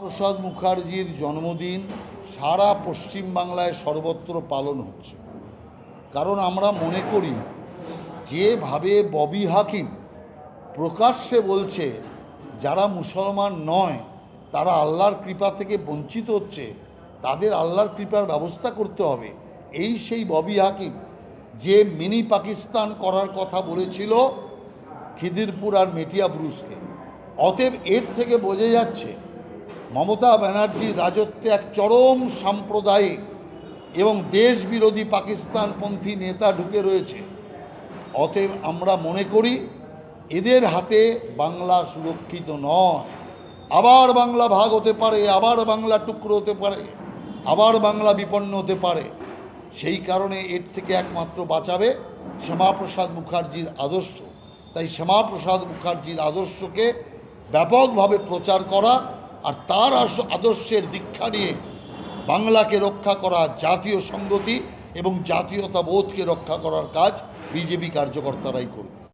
প্রসাদ মুখার্জির জন্মদিন সারা পশ্চিমবাংলায় সর্বত্র পালন হচ্ছে। কারণ আমরা মনে করি, যেভাবে ববি হাকিম প্রকাশ্যে বলছে, যারা মুসলমান নয়, তারা আল্লাহর কৃপা থেকে বঞ্চিত হচ্ছে, তাদের আল্লাহর কৃপার ব্যবস্থা করতে হবে। এই সেই ববি হাকিম যে মিনি পাকিস্তান করার কথা বলেছিল খিদিরপুর আর মেটিয়া ব্রুসকে। অতএব এর থেকে বোঝা যাচ্ছে মমতা ব্যানার্জির রাজত্বে এক চরম সাম্প্রদায়িক এবং দেশ বিরোধী পাকিস্তানপন্থী নেতা ঢুকে রয়েছে। অতএব আমরা মনে করি, এদের হাতে বাংলা সুরক্ষিত নয়। আবার বাংলা ভাগ হতে পারে, আবার বাংলা টুকরো হতে পারে, আবার বাংলা বিপন্ন হতে পারে। সেই কারণে এর থেকে একমাত্র বাঁচাবে শ্যামাপ্রসাদ মুখার্জির আদর্শ। তাই শ্যামাপ্রসাদ মুখার্জির আদর্শকে ব্যাপকভাবে প্রচার করা আর তার আদর্শের দীক্ষা নিয়ে বাংলাকে রক্ষা করা জাতীয় সংগতি এবং জাতীয়তাবোধকে রক্ষা করার কাজ বিজেপি কার্যকর্তারাই করবে।